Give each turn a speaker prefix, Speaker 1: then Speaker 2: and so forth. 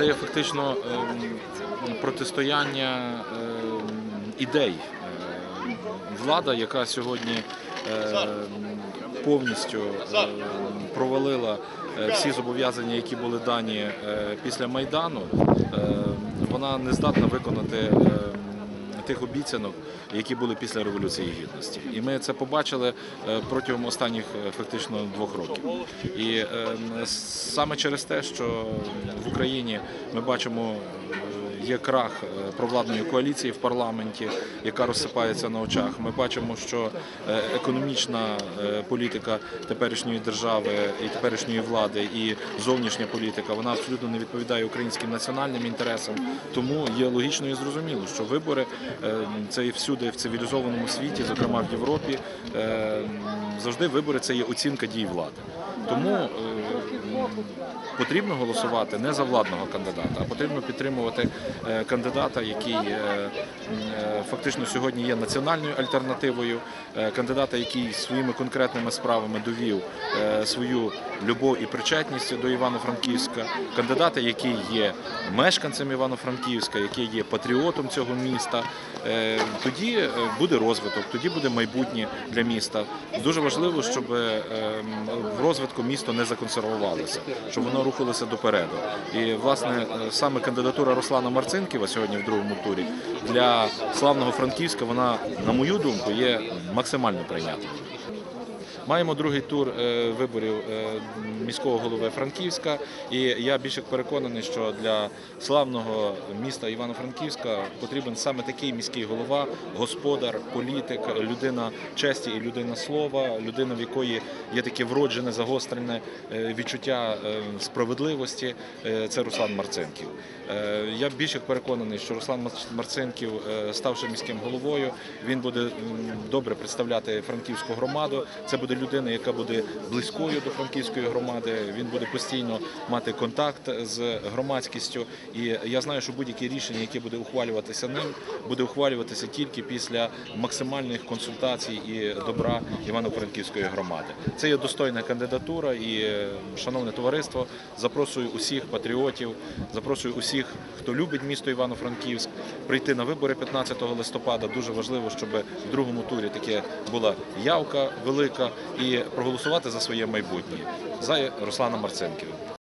Speaker 1: Це є фактично ем, протистояння ем, ідей. Е, Влада, яка сьогодні ем, повністю провалила е, всі зобов'язання, які були дані е, після Майдану, вона не здатна виконати тих обіцянок, які були після Революції Гідності. І ми це побачили е, протягом останніх е, фактично двох років. І е, саме через те, що в Україні ми бачимо. Є крах е, провладної коаліції в парламенті, яка розсипається на очах. Ми бачимо, що е, економічна е, політика теперішньої держави і теперішньої влади, і зовнішня політика вона абсолютно не відповідає українським національним інтересам. Тому є логічно і зрозуміло, що вибори це і всюди в цивілізованому світі, зокрема в Європі, завжди вибори це є оцінка дій влади. Тому е, потрібно голосувати не за владного кандидата, а потрібно підтримувати е, кандидата, який е, фактично сьогодні є національною альтернативою, кандидата, який своїми конкретними справами довів свою любов і причетність до Івано-Франківська, кандидата, який є мешканцем Івано-Франківська, який є патріотом цього міста. Тоді буде розвиток, тоді буде майбутнє для міста. Дуже важливо, щоб в розвитку місто не законсервувалося, щоб воно рухалося допереду. І власне е, саме кандидатура Руслана Марцинківа сьогодні в другому турі для славного Франківська вона, на мою думку, є максимально прийнятною. Маємо другий тур е, виборів е, міського голови Франківська, і я більш як переконаний, що для славного міста Івано-Франківська потрібен саме такий міський голова, господар, політик, людина честі і людина слова, людина, в якої є таке вроджене загострене е, відчуття справедливості. Це Руслан Марцинків. Я більш як переконаний, що Руслан е, ставши міським головою, він буде добре представляти франківську громаду. Це буде людина, яка буде близькою до франківської громади. Він буде постійно мати контакт з громадськістю. І я знаю, що будь-яке рішення, яке буде ухвалюватися ним, буде ухвалюватися тільки після максимальних консультацій і добра Івано-Франківської громади. Це є достойна кандидатура і, шановне товариство, запрошую усіх патріотів, запрошую усіх, хто любить місто Івано-Франківськ, прийти на вибори 15 листопада. Дуже важливо, щоб в другому турі таке була явка велика і проголосувати за своє майбутнє за Руслана Марцинківа.